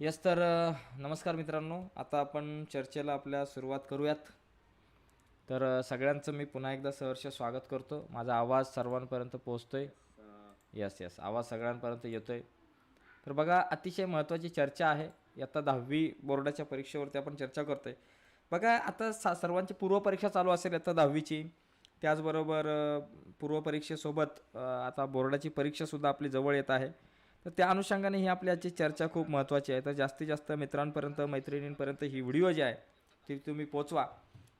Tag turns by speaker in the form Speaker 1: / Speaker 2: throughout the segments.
Speaker 1: Yes तर नमस्कार मित्रांनो. आता आपण चर्चेला आपल्या सुरुवात करूयात. तर सगळ्यांचं मी पुन्हा एकदा सहर्ष स्वागत करतो. माझा आवाज सर्वांपर्यंत पोहोचतोय. यस यस आवाज सगळ्यांपर्यंत येतो आहे तर बघा अतिशय महत्त्वाची चर्चा आहे. आता दहावी बोर्डाच्या परीक्षेवरती आपण चर्चा करतो आहे बघा आता सा सर्वांची पूर्वपरीक्षा चालू असेल आता दहावीची. त्याचबरोबर पूर्वपरीक्षेसोबत आता बोर्डाची परीक्षासुद्धा आपली जवळ येत आहे. तर त्या अनुषंगाने ही आपली आजची चर्चा खूप महत्त्वाची आहे. तर जास्तीत जास्त मित्रांपर्यंत मैत्रिणींपर्यंत ही व्हिडिओ जी आहे ती तुम्ही पोचवा.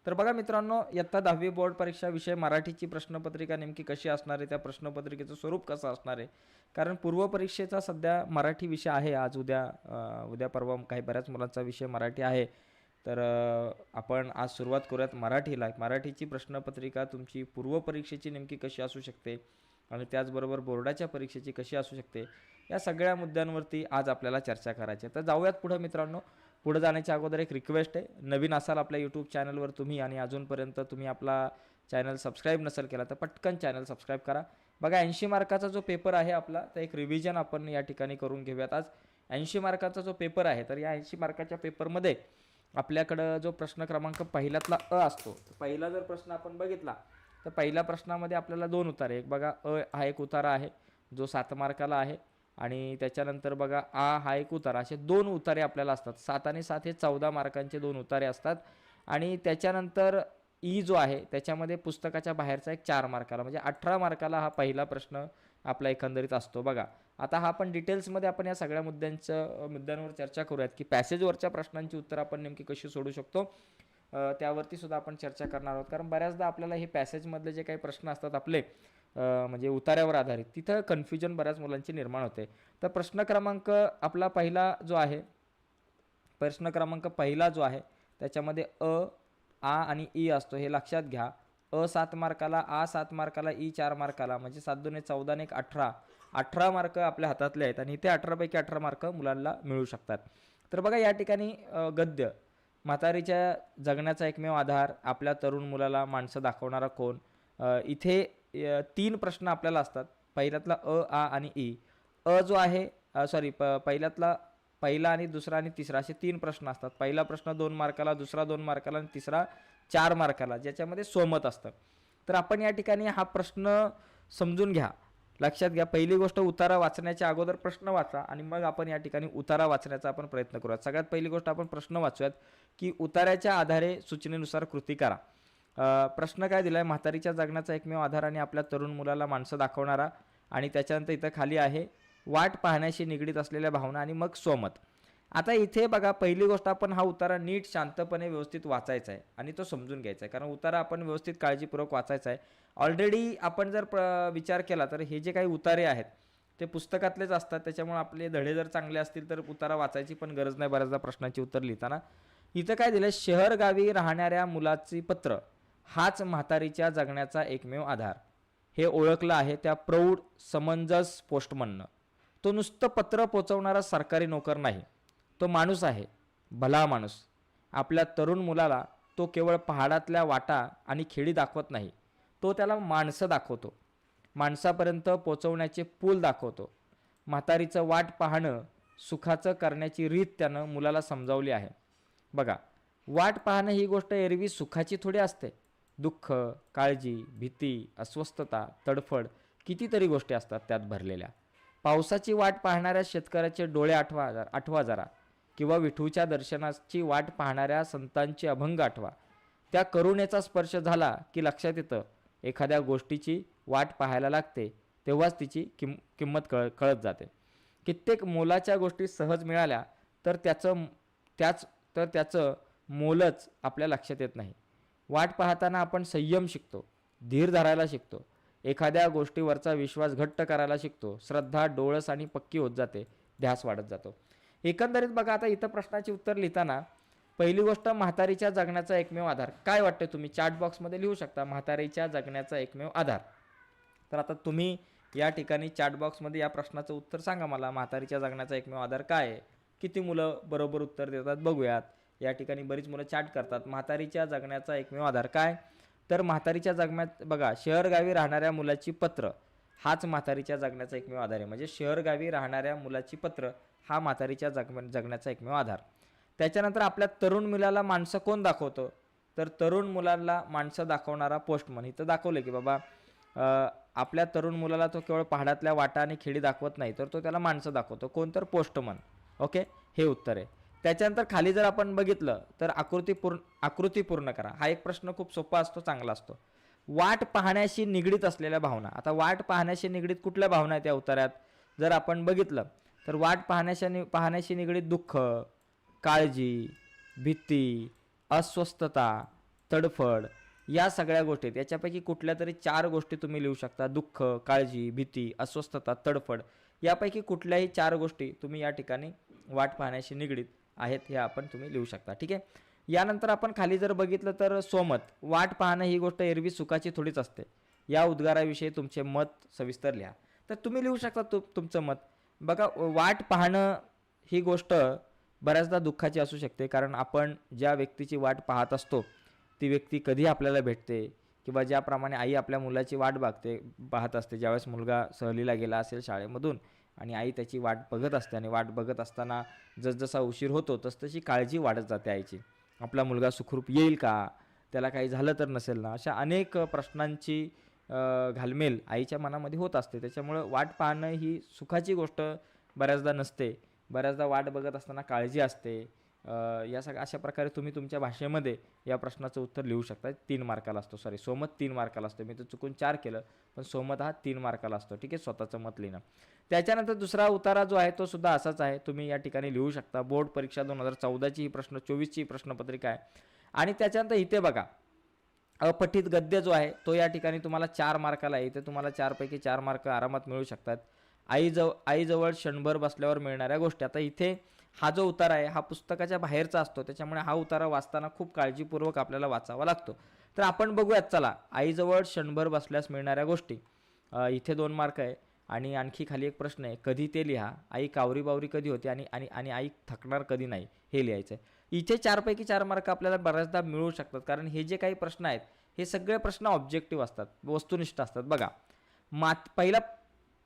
Speaker 1: तर बघा मित्रांनो इयत्ता दहावी बोर्ड परीक्षा विषय मराठीची प्रश्नपत्रिका नेमकी कशी असणार आहे? त्या प्रश्नपत्रिकेचं स्वरूप कसं असणार आहे? कारण पूर्वपरीक्षेचा सध्या मराठी विषय आहे. आज उद्या उद्या परवा काही बऱ्याच मुलांचा विषय मराठी आहे. तर आपण आज सुरुवात करूयात मराठीला. मराठीची प्रश्नपत्रिका तुमची पूर्वपरीक्षेची नेमकी कशी असू शकते? आणि त्याचबरोबर बोर्डाच्या परीक्षेची कशी असू शकते या सगळ्या मुद्द्यांवरती आज आपल्याला चर्चा करायची आहे. तर जाऊयात पुढं मित्रांनो. पुढे जाण्याच्या अगोदर एक रिक्वेस्ट आहे. नवीन असाल आपल्या यूट्यूब चॅनलवर तुम्ही आणि अजूनपर्यंत तुम्ही आपला चॅनल सबस्क्राईब नसेल केला तर पटकन चॅनल सबस्क्राईब करा. बघा ऐंशी मार्काचा जो पेपर आहे आपला तर एक रिव्हिजन आपण या ठिकाणी करून घेऊयात आज. ऐंशी मार्काचा जो पेपर आहे तर या ऐंशी मार्काच्या पेपरमध्ये आपल्याकडं जो प्रश्न क्रमांक पहिल्यातला अ असतो. पहिला जर प्रश्न आपण बघितला तर पहिल्या प्रश्नामध्ये आपल्याला दोन उतारे एक बघा अ हा एक उतारा आहे जो सात मार्काला आहे आणि त्याच्यानंतर बघा आ हा एक उतारा. असे दोन उतारे आपल्याला असतात. सात आणि सात हे चौदा मार्कांचे दोन उतारे असतात आणि त्याच्यानंतर ई जो आहे त्याच्यामध्ये पुस्तकाच्या बाहेरचा एक चार मार्काला म्हणजे अठरा मार्काला हा पहिला प्रश्न आपला एकंदरीत असतो. बघा आता हा आपण डिटेल्समध्ये आपण या सगळ्या मुद्द्यांचं मुद्द्यांवर चर्चा करूयात की पॅसेजवरच्या प्रश्नांची उत्तर आपण नेमकी कशी सोडू शकतो. त्यावरती सुद्धा आपण चर्चा करणार आहोत. कारण बऱ्याचदा आपल्याला हे पॅसेजमधले जे काही प्रश्न असतात आपले म्हणजे उतार्यावर आधारित तिथं कन्फ्युजन बऱ्याच मुलांची निर्माण होते. तर प्रश्न क्रमांक आपला पहिला जो आहे प्रश्न क्रमांक पहिला जो आहे त्याच्यामध्ये अ आ आणि ई असतो हे लक्षात घ्या. अ सात मार्काला आ सात मार्काला ई चार मार्काला म्हणजे सात दोन चौदा एक अठरा. अठरा मार्क आपल्या हातातले आहेत आणि इथे अठरापैकी अठरा मार्क मुलांना मिळू शकतात. तर बघा या ठिकाणी गद्य. म्हातारीच्या जगण्याचा एकमेव आधार आपल्या तरुण मुलाला माणसं दाखवणारा कोण? इथे तीन प्रश्न आपल्याला असतात. पहिल्यातला अ आ आणि ई. अ जो आहे सॉरी प पहिल्यातला पहिला आणि दुसरा आणि तिसरा असे तीन प्रश्न असतात. पहिला प्रश्न दोन मार्काला दुसरा दोन मार्काला आणि तिसरा चार मार्काला ज्याच्यामध्ये सोमत असतं. तर आपण या ठिकाणी हा प्रश्न समजून घ्या. लक्षात घ्या पहिली गोष्ट उतारा वाचण्याच्या अगोदर प्रश्न वाचा आणि मग आपण या ठिकाणी उतारा वाचण्याचा आपण प्रयत्न करूयात. सगळ्यात पहिली गोष्ट आपण प्रश्न वाचूयात की उतार्याच्या आधारे सूचनेनुसार कृती करा. प्रश्न काय दिलाय? म्हातारीच्या जगण्याचा एकमेव आधार आणि आपल्या तरुण मुलाला माणसं दाखवणारा आणि त्याच्यानंतर इथं खाली आहे वाट पाहण्याशी निगडीत असलेल्या भावना आणि मग स्वमत आता इथे बघा पहिली गोष्ट आपण हा उतारा नीट शांतपणे व्यवस्थित वाचायचा आहे आणि तो समजून घ्यायचा आहे. कारण उतारा आपण व्यवस्थित काळजीपूर्वक वाचायचा आहे. ऑलरेडी आपण जर प्र विचार केला तर हे जे काही उतारे आहेत ते पुस्तकातलेच असतात. त्याच्यामुळे आपले धडे जर चांगले असतील तर उतारा वाचायची पण गरज नाही बऱ्याचदा प्रश्नाची उत्तर लिहिताना. इथं काय दिलं शहर गावी राहणाऱ्या मुलाची पत्र हाच म्हातारीच्या जगण्याचा एकमेव आधार. हे ओळखलं आहे त्या प्रौढ समंजस पोस्टमननं. तो नुसतं पत्र पोचवणारा सरकारी नोकर नाही. तो माणूस आहे भला माणूस. आपल्या तरुण मुलाला तो केवळ पहाडातल्या वाटा आणि खेडी दाखवत नाही तो त्याला माणसं दाखवतो. माणसापर्यंत पोचवण्याचे पूल दाखवतो. म्हातारीचं वाट पाहणं सुखाचं करण्याची रीत त्यानं मुलाला समजावली आहे. बघा वाट पाहणं ही गोष्ट एरवी सुखाची थोडी असते. दुःख काळजी भीती अस्वस्थता तडफड कितीतरी गोष्टी असतात त्यात भरलेल्या. पावसाची वाट पाहणाऱ्या शेतकऱ्याचे डोळे आठवा आठवा जरा. किंवा विठूच्या दर्शनाची वाट पाहणाऱ्या संतांची अभंग आठवा. त्या करुणेचा स्पर्श झाला की लक्षात येतं एखाद्या गोष्टीची वाट पाहायला लागते तेव्हाच तिची किम किंमत कळ कळत जाते. कित्येक मोलाच्या गोष्टी सहज मिळाल्या तर त्याचं त्याच तर त्याचं मोलच आपल्या लक्षात येत नाही. वाट पाहताना आपण संयम शिकतो धीर धरायला शिकतो. एखाद्या गोष्टीवरचा विश्वास घट्ट करायला शिकतो श्रद्धा डोळस आणि पक्की होत जाते ध्यास वाढत जातो. एकंदरीत बघा आता इथं प्रश्नाची उत्तर लिहिताना पहिली गोष्ट म्हातारीच्या जगण्याचा एकमेव आधार. काय वाटतं तुम्ही? चॅट बॉक्समध्ये लिहू शकता म्हातारीच्या जगण्याचा एकमेव आधार. तर आता तुम्ही या ठिकाणी चॅट बॉक्समध्ये या प्रश्नाचं उत्तर सांगा मला. म्हातारीच्या जगण्याचा एकमेव आधार काय आहे? किती मुलं बरोबर उत्तर देतात? बघूयात. या ठिकाणी बरीच मुलं चॅट करतात. म्हातारीच्या जगण्याचा एकमेव आधार काय? तर म्हातारीच्या जगण्यात बघा शहर गावी राहणाऱ्या मुलाची पत्र हाच म्हातारीच्या जगण्याचा एकमेव आधार आहे. म्हणजे शहर गावी राहणाऱ्या मुलाची पत्र हा म्हातारीच्या जग जगण्याचा एकमेव आधार. त्याच्यानंतर आपल्या तरुण मुलाला माणसं कोण दाखवतं? तर तरुण मुलाला माणसं दाखवणारा पोस्टमन इथं दाखवलं की बाबा आपल्या तरुण मुलाला तो केवळ पहाडातल्या वाटा आणि खेडी दाखवत नाही तर तो त्याला माणसं दाखवतो. कोण तर पोस्टमन ओके? हे उत्तर आहे. त्याच्यानंतर खाली जर आपण बघितलं तर आकृती पूर्ण आकृती पूर्ण करा. हा एक प्रश्न खूप सोपा असतो चांगला असतो. वाट पाहण्याशी निगडीत असलेल्या भावना. आता वाट पाहण्याशी निगडीत कुठल्या भावना आहेत या उत्तरात जर आपण बघितलं तर वाट पाहण्याच्या नि- पाहण्याशी निगडीत दुःख काळजी भीती अस्वस्थता तडफड या सगळ्या गोष्टी आहेत. याच्यापैकी कुठल्या तरी चार गोष्टी तुम्ही लिहू शकता. दुःख काळजी भीती अस्वस्थता तडफड. यापैकी कुठल्याही चार गोष्टी तुम्ही या ठिकाणी वाट पाहण्याशी निगडीत आहेत हे आपण तुम्ही लिहू शकता. ठीक आहे? यानंतर आपण खाली जर बघितलं तर सोमत. वाट पाहणं ही गोष्ट एरवी सुखाची थोडीच असते. या उद्गाराविषयी तुमचे मत सविस्तर लिहा. तर तुम्ही लिहू शकता तु तुमचं मत. बघा वाट पाहणं ही गोष्ट बऱ्याचदा दुःखाची असू शकते. कारण आपण ज्या व्यक्तीची वाट पाहत असतो ती व्यक्ती कधी आपल्याला भेटते किंवा ज्याप्रमाणे आई आपल्या मुलाची वाट बघते पाहत असते. ज्यावेळेस मुलगा सहलीला गेला असेल शाळेमधून आणि आई त्याची वाट बघत असते आणि वाट बघत असताना जसजसा उशीर होतो तसतशी काळजी वाढत जाते आईची. आपला मुलगा सुखरूप येईल का? त्याला काही झालं तर नसेल ना? अशा अनेक प्रश्नांची घालमेल आईच्या मनामध्ये होत असते. त्याच्यामुळं वाट पाहणं ही सुखाची गोष्ट बऱ्याचदा नसते. बऱ्याचदा वाट बघत असताना काळजी असते. या सगळ्या अशा प्रकारे तुम्ही तुमच्या भाषेमध्ये या प्रश्नाचं उत्तर लिहू शकता. तीन मार्काला असतो. सॉरी सोमत तीन मार्काला असतो. मी तर चुकून चार केलं पण सोमत हा तीन मार्काला असतो. ठीक आहे? स्वतःचं मत लिहिणं. त्याच्यानंतर दुसरा उतारा जो आहे तो सुद्धा असाच आहे. तुम्ही या ठिकाणी लिहू शकता. बोर्ड परीक्षा दोन हजार चौदाची ही प्रश्न चोवीसची ही प्रश्नपत्रिका आहे. आणि त्याच्यानंतर इथे बघा. अपठित गद्य जो आहे तो या ठिकाणी तुम्हाला चार मार्काला आहे. इथे तुम्हाला चारपैकी चार मार्क आरामात मिळू शकतात. आईजव आईजवळ क्षणभर बसल्यावर मिळणाऱ्या गोष्टी. आता इथे हा जो उतारा आहे हा पुस्तकाच्या बाहेरचा असतो. त्याच्यामुळे हा उतारा वाचताना खूप काळजीपूर्वक आपल्याला वाचावा लागतो. तर आपण बघूयात चला. आईजवळ क्षणभर बसल्यास मिळणाऱ्या गोष्टी. इथे दोन मार्क आहे. आणि आणखी खाली एक प्रश्न आहे. कधी ते लिहा? आई कावरी बावरी कधी होते? आणि आणि आणि आई थकणार कधी नाही? हे लिहायचं आहे इथे चारपैकी चार मार्क आपल्याला बऱ्याचदा मिळू शकतात. कारण हे जे काही प्रश्न आहेत हे सगळे प्रश्न ऑब्जेक्टिव्ह असतात वस्तुनिष्ठ असतात. बघा मात पहिला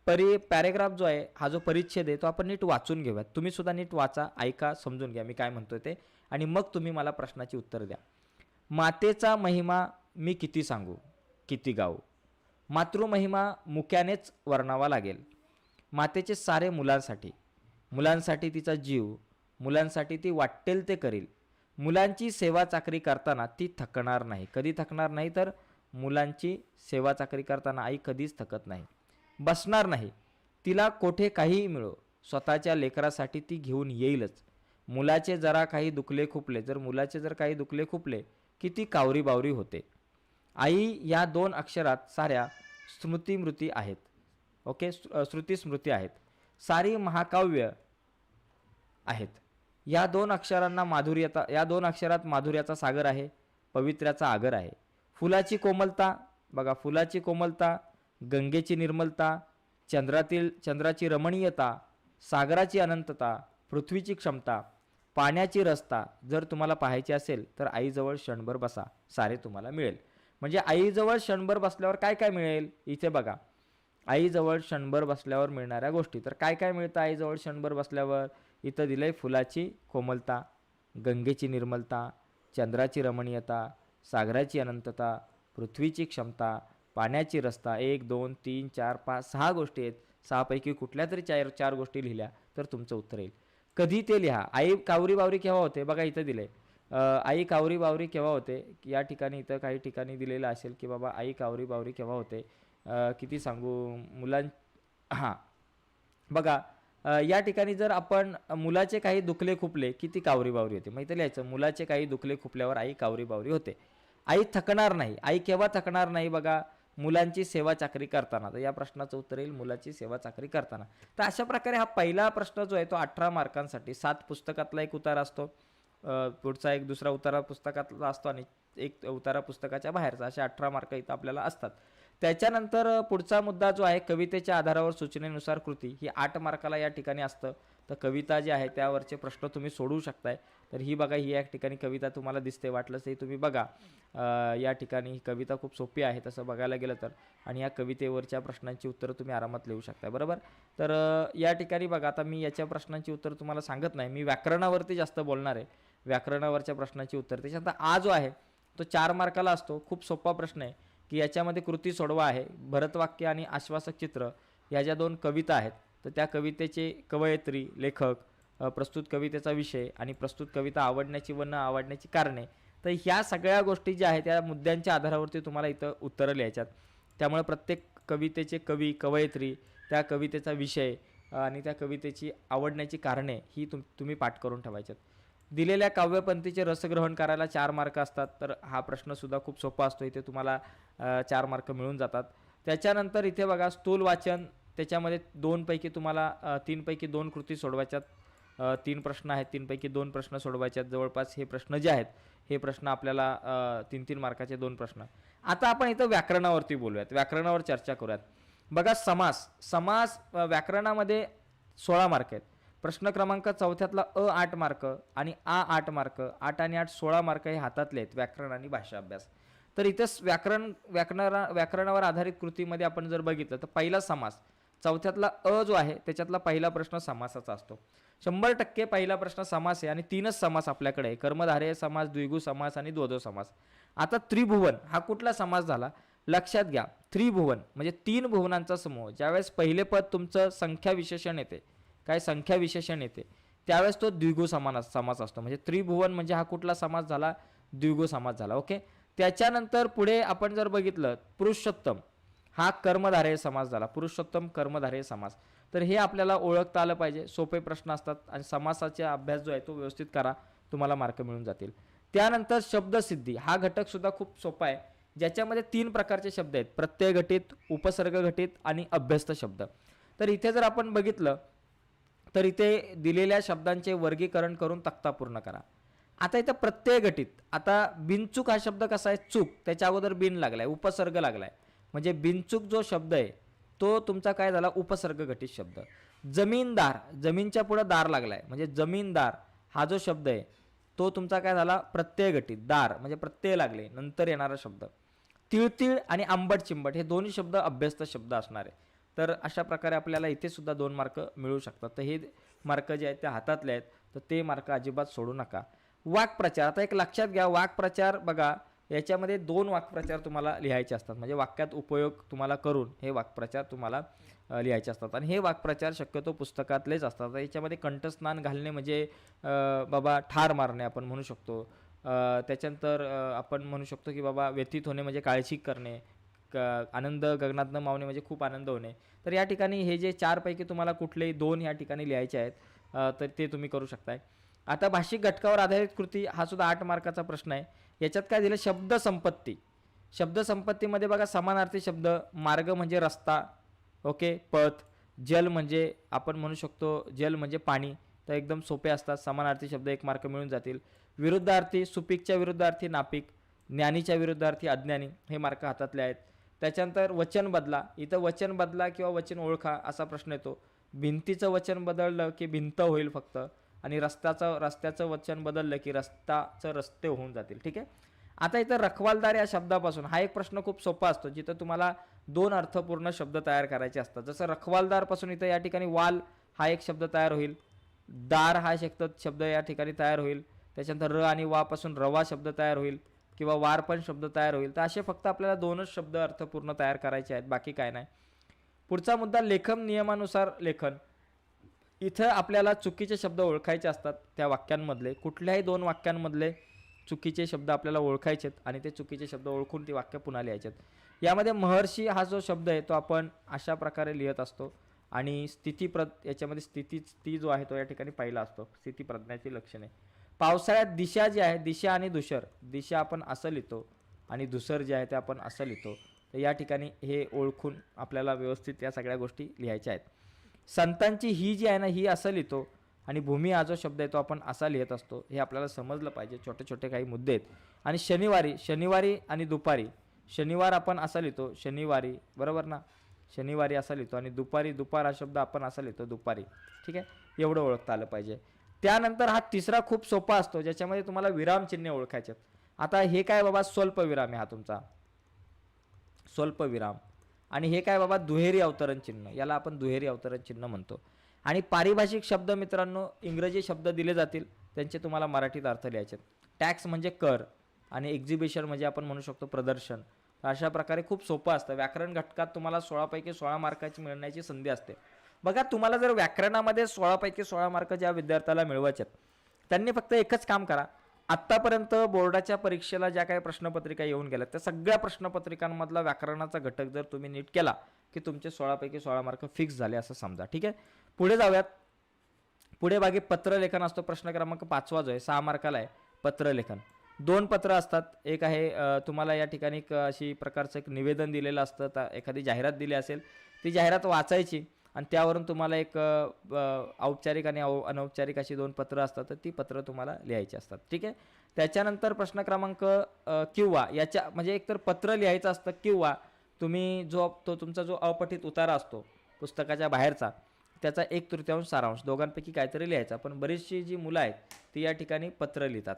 Speaker 1: परि पॅरेग्राफ जो आहे हा जो परिच्छेद आहे तो आपण नीट वाचून घेऊयात. तुम्ही सुद्धा नीट वाचा ऐका समजून घ्या. मी काय म्हणतोय ते. आणि मग तुम्ही मला प्रश्नाची उत्तर द्या. मातेचा महिमा मी किती सांगू? किती गाऊ? मातृमहिमा मुक्यानेच वर्णावा लागेल. मातेचे सारे मुलांसाठी मुलांसाठी तिचा जीव मुलांसाठी ती वाटेल ते करील. मुलांची सेवा चाकरी करताना ती थकणार नाही. कधी थकणार नाही तर मुलांची सेवा चाकरी करताना आई कधीच थकत नाही. बसणार नाही. तिला कोठे काहीही मिळो स्वतःच्या लेकरासाठी ती घेऊन येईलच. मुलाचे जरा काही दुखले खुपले जर मुलाचे जर काही दुखले खुपले की ती कावरी बावरी होते. आई या दोन अक्षरात साऱ्या स्मृतिमृती आहेत. ओके? श्रु- श्रुती स्मृती आहेत. सारी महाकाव्य आहेत. या दोन अक्षरांना माधुर्यता या दोन अक्षरात माधुर्याचा सागर आहे पवित्र्याचा आगर आहे. फुलाची कोमलता बघा फुलाची कोमलता गंगेची निर्मलता चंद्रातील चंद्राची रमणीयता सागराची अनंतता पृथ्वीची क्षमता पाण्याची रस्ता जर तुम्हाला पाहायची असेल तर आईजवळ क्षणभर बसा सारे तुम्हाला मिळेल. म्हणजे आईजवळ क्षणभर बसल्यावर काय काय मिळेल? इथे बघा. आईजवळ क्षणभर बसल्यावर मिळणाऱ्या गोष्टी. तर काय काय मिळतं आईजवळ क्षणभर बसल्यावर? इथं दिलंय फुलाची कोमलता गंगेची निर्मलता चंद्राची रमणीयता सागराची अनंतता पृथ्वीची क्षमता पाण्याची रस्ता. एक दोन तीन चार पाच सहा गोष्टी आहेत. सहापैकी कुठल्या तरी चार चार गोष्टी लिहिल्या तर तुमचं उत्तर येईल. कधी ते लिहा? आई कावरी बावरी केव्हा होते? बघा इथं दिलंय. आहे आई कावरी बावरी केव्हा होते? या ठिकाणी इथं काही ठिकाणी दिलेलं असेल की बाबा आई कावरी बावरी केव्हा होते? किती सांगू? मुलां हां. बघा या ठिकाणी जर आपण मुलाचे काही दुखले खुपले की ती कावरी बावरी होते? मग इथं लिहायचं मुलाचे काही दुखले खुपल्यावर आई कावरी बावरी होते. आई थकणार नाही. आई केव्हा थकणार नाही बघा? मुलांची सेवा चाकरी करताना. तर या प्रश्नाचं उत्तर येईल मुलाची सेवा चाकरी करताना. तर अशा प्रकारे हा पहिला प्रश्न जो आहे तो अठरा मार्कांसाठी सात पुस्तकातला एक उतारा असतो. पुढचा एक दुसरा उतारा पुस्तकातला असतो आणि एक उतारा पुस्तकाच्या बाहेरचा. असे अठरा मार्क इथं आपल्याला असतात. त्याच्यानंतर पुढचा मुद्दा जो आहे कवितेच्या आधारावर सूचनेनुसार कृती ही आठ मार्काला या ठिकाणी असतं. तर कविता जी आहे त्यावरचे प्रश्न तुम्ही सोडवू शकताय. तर ही बघा ही या ठिकाणी कविता तुम्हाला दिसते वाटलंच ते तुम्ही बघा. या ठिकाणी ही कविता खूप सोपी आहे तसं बघायला गेलं तर. आणि या कवितेवरच्या प्रश्नांची उत्तरं तुम्ही आरामात लिहू शकता बरोबर? तर या ठिकाणी बघा आता मी याच्या प्रश्नांची उत्तर तुम्हाला सांगत नाही. मी व्याकरणावरती जास्त बोलणार आहे. व्याकरणावरच्या प्रश्नांची उत्तर. त्याच्यानंतर आ जो आहे तो चार मार्काला असतो. खूप सोपा प्रश्न आहे. की याच्यामध्ये कृती सोडवा आहे भरतवाक्य आणि आश्वासक चित्र या ज्या दोन कविता आहेत तर त्या कवितेचे कवयित्री लेखक प्रस्तुत कवितेचा विषय आणि प्रस्तुत कविता आवडण्याची व न आवडण्याची कारणे तर ह्या सगळ्या गोष्टी ज्या आहेत त्या मुद्द्यांच्या आधारावरती तुम्हाला इथं उत्तरं लिहायच्यात. त्यामुळे प्रत्येक कवितेचे कवी कवयित्री त्या कवितेचा विषय आणि त्या कवितेची आवडण्याची कारणे ही तुम तुम्ही पाठ करून ठेवायच्यात. दिलेल्या काव्यपंथीचे रसग्रहण करायला चार मार्क असतात तर हा प्रश्नसुद्धा खूप सोपा असतो. इथे तुम्हाला चार मार्क मिळून जातात. त्याच्यानंतर इथे बघा स्थूल वाचन त्याच्यामध्ये दोनपैकी तुम्हाला तीनपैकी दोन कृती सोडवायच्यात. तीन प्रश्न आहेत तीनपैकी दोन प्रश्न सोडवायच्यात. जवळपास हे प्रश्न जे आहेत हे प्रश्न आपल्याला तीन तीन मार्काचे दोन प्रश्न. आता आपण इथं व्याकरणावरती बोलूयात. व्याकरणावर चर्चा करूयात. बघा समास. समास व्याकरणामध्ये सोळा मार्क आहेत. प्रश्न क्रमांक चौथ्यातला अ आठ मार्क आणि आ आठ मार्क आठ आणि आठ सोळा मार्क हे हातातले आहेत व्याकरण आणि भाषा अभ्यास. तर इथं व्याकरण व्याकरणा व्याकरणावर आधारित कृतीमध्ये आपण जर बघितलं तर पहिला समास चौथ्यातला अ जो आहे त्याच्यातला पहिला प्रश्न समासाचा असतो. शंभर टक्के पहिला प्रश्न समास आहे आणि तीनच समास आपल्याकडे आहे. कर्मधारय समास द्विगु समास आणि द्वदो समास. आता त्रिभुवन हा कुठला समास झाला? लक्षात घ्या. त्रिभुवन म्हणजे तीन भुवनांचा समूह. ज्यावेळेस पहिले पद तुमचं संख्या विशेषण येते काय संख्या विशेषण येते. त्यावेळेस तो द्विगु समान समास असतो. म्हणजे त्रिभुवन म्हणजे हा कुठला समास झाला? द्विगु समास झाला. ओके? त्याच्यानंतर पुढे आपण जर बघितलं पुरुषोत्तम. हा कर्मधारय समास झाला. पुरुषोत्तम कर्मधारय समास. तर हे आपल्याला ओळखता आलं पाहिजे. सोपे प्रश्न असतात आणि समासाचा अभ्यास जो आहे तो व्यवस्थित करा. तुम्हाला मार्क मिळून जातील. त्यानंतर शब्दसिद्धी. हा घटक सुद्धा खूप सोपा आहे. ज्याच्यामध्ये तीन प्रकारचे शब्द आहेत. प्रत्यय घटित उपसर्ग घटित आणि अभ्यस्त शब्द. तर इथे जर आपण बघितलं तर इथे दिलेल्या शब्दांचे वर्गीकरण करून तक्ता पूर्ण करा. आता इथं प्रत्यय घटित. आता बिनचूक हा शब्द कसा आहे? चूक. त्याच्या अगोदर बिन लागलाय उपसर्ग लागलाय. म्हणजे बिनचूक जो शब्द आहे तो तुमचा काय झाला? उपसर्ग घटित शब्द. जमीनदार जमीनच्या पुढं दार लागलाय. म्हणजे जमीनदार हा जो शब्द आहे तो तुमचा काय झाला? प्रत्यय घटित. दार म्हणजे प्रत्यय लागले नंतर येणारा शब्द. तिळतिळ आणि आंबट चिंबट हे दोन्ही शब्द अभ्यस्त शब्द असणार. आहे तर अशा प्रकारे आपल्याला इथे सुद्धा दोन मार्क मिळू शकतात. तर हे मार्क जे आहेत ते हातातले आहेत. तर ते मार्क अजिबात सोडू नका. वाक्प्रचार आता एक लक्षात घ्या वाक्प्रचार बघा याच्यामध्ये दोन वाक्प्रचार तुम्हाला लिहायचे असतात. म्हणजे वाक्यात उपयोग तुम्हाला करून हे वाक्प्रचार तुम्हाला लिहायचे असतात. आणि हे वाक्प्रचार शक्यतो पुस्तकातलेच असतात. याच्यामध्ये कंठस्नान घालणे म्हणजे बाबा ठार मारणे आपण म्हणू शकतो. त्याच्यानंतर आपण म्हणू शकतो की बाबा व्यतीत होणे म्हणजे काळजी करणे. क आनंद गगनातनं मावणे म्हणजे खूप आनंद होणे. तर या ठिकाणी हे जे चारपैकी तुम्हाला कुठलेही दोन या ठिकाणी लिहायचे आहेत तर ते तुम्ही करू शकताय. आता भाषिक घटकावर आधारित कृती हा सुद्धा आठ मार्काचा प्रश्न आहे. याच्यात काय दिलं? शब्दसंपत्ती शब्दसंपत्तीमध्ये बघा समानार्थी शब्द मार्ग म्हणजे रस्ता ओके पथ जल म्हणजे आपण म्हणू शकतो जल म्हणजे पाणी तर एकदम सोपे असतात. समानार्थी शब्द एक मार्क मिळून जातील. विरुद्धार्थी सुपीकच्या विरुद्धार्थी नापिक ज्ञानीच्या विरुद्धार्थी अज्ञानी हे मार्क हातातले आहेत. त्याच्यानंतर वचन बदला. इथं वचन बदला किंवा वचन ओळखा असा प्रश्न येतो. भिंतीचं वचन बदललं की भिंत होईल फक्त आणि रस्त्याचं रस्त्याचं वचन बदललं की रस्ताचं रस्ते होऊन जातील. ठीक आहे? आता इथं रखवालदार या शब्दापासून हा एक प्रश्न खूप सोपा असतो जिथं तुम्हाला दोन अर्थपूर्ण शब्द तयार करायचे असतात. जसं रखवालदारपासून इथं या ठिकाणी वाल हा एक शब्द तयार होईल. दार हा शब्द शब्द या ठिकाणी तयार होईल. त्याच्यानंतर र आणि वापासून रवा शब्द तयार होईल. किंवा वार पण शब्द तयार होईल. तर असे फक्त आपल्याला दोनच शब्द अर्थपूर्ण तयार करायचे आहेत बाकी काय नाही. पुढचा मुद्दा लेखन नियमानुसार लेखन. इथं आपल्याला चुकीचे शब्द ओळखायचे असतात त्या वाक्यांमधले. कुठल्याही दोन वाक्यांमधले चुकीचे शब्द आपल्याला ओळखायचे आहेत आणि ते चुकीचे शब्द ओळखून ती वाक्य पुन्हा लिहायचे आहेत. यामध्ये महर्षी हा जो शब्द आहे तो आपण अशा प्रकारे लिहित असतो आणि स्थितीप्र याच्यामध्ये स्थिती स्थिती जो आहे तो या ठिकाणी पहिला असतो. स्थितीप्रज्ञाची लक्षणे. पावसाळ्यात दिशा जी आहे दिशा आणि दुसर दिशा आपण असं लिहितो आणि दुसर जे आहे ते आपण असं लिहितो. तर या ठिकाणी हे ओळखून आपल्याला व्यवस्थित या सगळ्या गोष्टी लिहायच्या आहेत. संतांची ही जी आहे ना ही असं लिहितो आणि भूमी हा जो शब्द आहे तो आपण असा लिहित असतो हे आपल्याला समजलं पाहिजे. छोटे छोटे काही मुद्दे आहेत. आणि शनिवारी शनिवारी आणि दुपारी शनिवार आपण असा लिहितो शनिवारी बरोबर ना? शनिवारी असा लिहितो आणि दुपारी दुपार हा शब्द आपण असा लिहितो दुपारी. ठीक आहे? एवढं ओळखता आलं पाहिजे. त्यानंतर हा तिसरा खूप सोपा असतो ज्याच्यामध्ये तुम्हाला विरामचिन्हे ओळखायचे आता हे काय बाबा? स्वल्प विराम आहे हा तुमचा. स्वल्प विराम. आणि हे काय बाबा? दुहेरी अवतरण चिन्ह. याला आपण दुहेरी अवतरण चिन्ह म्हणतो. आणि पारिभाषिक शब्द मित्रांनो इंग्रजी शब्द दिले जातील. त्यांचे तुम्हाला मराठीत अर्थ लिहायचे टॅक्स म्हणजे कर आणि एक्झिबिशन म्हणजे आपण म्हणू शकतो प्रदर्शन. अशा प्रकारे खूप सोपं असतं. व्याकरण घटकात तुम्हाला सोळापैकी सोळा मार्काची मिळण्याची संधी असते. बघा तुम्हाला जर व्याकरणामध्ये सोळापैकी सोळा मार्क ज्या विद्यार्थ्याला मिळवायचे आहेत त्यांनी फक्त एकच काम करा. आत्तापर्यंत बोर्डाच्या परीक्षेला ज्या काही प्रश्नपत्रिका येऊन गेल्या त्या सगळ्या प्रश्नपत्रिकांमधला व्याकरणाचा घटक जर तुम्ही नीट केला की तुमचे सोळापैकी सोळा मार्क फिक्स झाले असं समजा ठीक आहे? पुढे जाऊयात. पुढे बाकी पत्रलेखन असतो प्रश्न क्रमांक पाचवा जो आहे सहा मार्काला आहे पत्रलेखन दोन पत्र असतात. एक आहे तुम्हाला या ठिकाणी अशी प्रकारचं एक निवेदन दिलेलं असतं तर एखादी जाहिरात दिली असेल ती जाहिरात वाचायची. आणि त्यावरून तुम्हाला एक औपचारिक आणि औ अनौपचारिक अशी दोन पत्र असतात तर ती पत्र तुम्हाला लिहायची असतात. ठीक आहे? त्याच्यानंतर प्रश्न क्रमांक किंवा याच्या म्हणजे एकतर पत्र लिहायचं असतं किंवा तुम्ही जो तो तुमचा जो अपठित उतारा असतो पुस्तकाच्या बाहेरचा त्याचा एक तृतीयांश सारांश दोघांपैकी काहीतरी लिहायचा. पण बरीचशी जी मुलं आहेत ती या ठिकाणी पत्र लिहितात.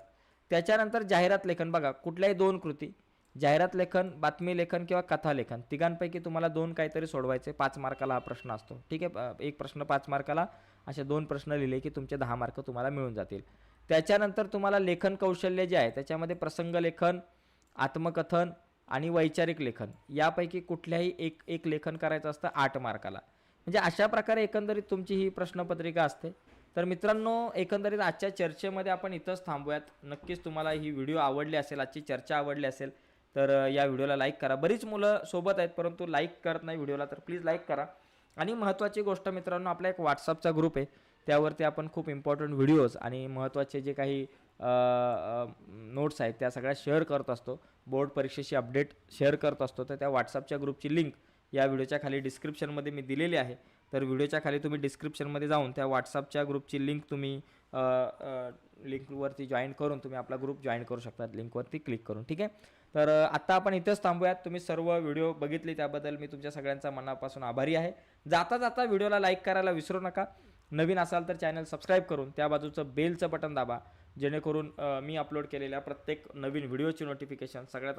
Speaker 1: त्याच्यानंतर जाहिरात लेखन बघा कुठल्याही दोन कृती जाहिरात लेखन बातमी लेखन किंवा कथा लेखन तिघांपैकी तुम्हाला दोन काहीतरी सोडवायचे पाच मार्काला हा प्रश्न असतो. ठीक आहे? एक प्रश्न पाच मार्काला असे दोन प्रश्न लिहिले की तुमचे दहा मार्क तुम्हाला मिळून जातील. त्याच्यानंतर तुम्हाला लेखन कौशल्य जे आहे त्याच्यामध्ये प्रसंग लेखन आत्मकथन आणि वैचारिक लेखन यापैकी कुठल्याही एक एक लेखन करायचं असतं आठ मार्काला. म्हणजे अशा प्रकारे एकंदरीत तुमची ही प्रश्नपत्रिका असते. तर मित्रांनो एकंदरीत आजच्या चर्चेमध्ये आपण इथंच थांबूयात. नक्कीच तुम्हाला ही व्हिडिओ आवडली असेल आजची चर्चा आवडली असेल तर या व्हिडिओला लाईक करा. बरीच मुलं सोबत आहेत परंतु लाईक करत नाही व्हिडिओला तर प्लीज लाईक करा. आणि महत्त्वाची गोष्ट मित्रांनो आपला एक व्हॉट्सअपचा ग्रुप आहे. त्यावरती आपण खूप इम्पॉर्टंट व्हिडिओज आणि महत्त्वाचे जे काही नोट्स आहेत त्या सगळ्या शेअर करत असतो. बोर्ड परीक्षेची अपडेट शेअर करत असतो. तर त्या व्हॉट्सअपच्या ग्रुपची लिंक या व्हिडिओच्या खाली डिस्क्रिप्शनमध्ये मी दिलेली आहे. तर व्हिडिओच्या खाली तुम्ही डिस्क्रिप्शनमध्ये जाऊन त्या व्हॉट्सअपच्या ग्रुपची लिंक तुम्ही लिंकवरती जॉईन करून तुम्ही आपला ग्रुप जॉईन करू शकता. लिंकवरती क्लिक करून. ठीक आहे? तर आत्ता आपण इथंच थांबूयात. तुम्ही सर्व व्हिडिओ बघितले त्याबद्दल मी तुमच्या सगळ्यांचा मनापासून आभारी आहे. जाता जाता व्हिडिओला लाईक करायला विसरू नका. नवीन असाल तर चॅनल सबस्क्राईब करून त्या बाजूचं बेलचं बटन दाबा. जेणेकरून मी अपलोड केलेल्या प्रत्येक नवीन व्हिडिओची नोटिफिकेशन सगळ्यात